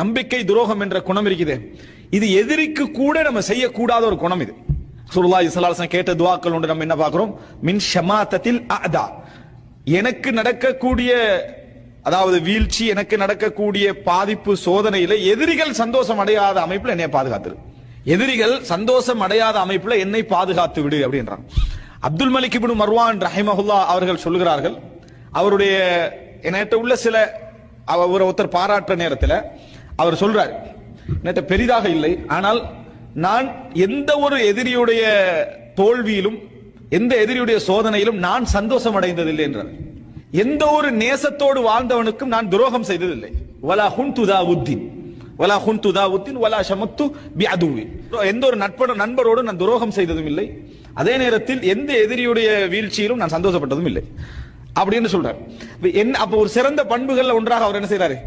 நம்பிக்கை துரோகம் என்ற குணம் இருக்குது. இது எதிரிக்கு கூட நம்ம செய்யக்கூடாத ஒரு குணம் இது. சுருல்லா இஸ்லாசன் கேட்ட துவாக்கள் உண்டு. நம்ம என்ன பார்க்கிறோம்? மின் ஷமாத்தத்தில் அதா எனக்கு நடக்கக்கூடிய அதாவது வீழ்ச்சி எனக்கு நடக்கக்கூடிய பாதிப்பு சோதனையில எதிரிகள் சந்தோஷம் அடையாத அமைப்புல என்னை பாதுகாத்துரு. எதிரிகள் சந்தோஷம் அடையாத அமைப்புல என்னை பாதுகாத்து விடு அப்படின்றான் அப்துல் மலிக் இப்னு மர்வான் ரஹிமஹுல்லா அவர்கள் சொல்கிறார்கள் அவருடைய என்கிட்ட உள்ள சில அவர் ஒருத்தர் பாராட்டுற நேரத்தில் அவர் சொல்றார் நேற்று பெரிதாக இல்லை ஆனால் நான் எந்த ஒரு எதிரியுடைய தோல்வியிலும் எந்த எதிரியுடைய சோதனையிலும் நான் சந்தோஷம் அடைந்ததில்லை என்றார். எந்த ஒரு நேசத்தோடு வாழ்ந்தவனுக்கும் நான் துரோகம் செய்ததில்லை. வலா ஹுன் துதா உத்தின். வலா ஹுன் துதா உத்தின் வலா ஷமத்து பி அதுவி. எந்த ஒரு நட்பட நண்பரோடு நான் துரோகம் செய்ததும் இல்லை. அதே நேரத்தில் எந்த எதிரியுடைய வீழ்ச்சியிலும் நான் சந்தோஷப்பட்டதும் இல்லை. அப்படின்னு சொல்றார். என் அப்ப ஒரு சிறந்த பண்புகள்ல ஒன்றாக அவர் என்ன செய்யறாரு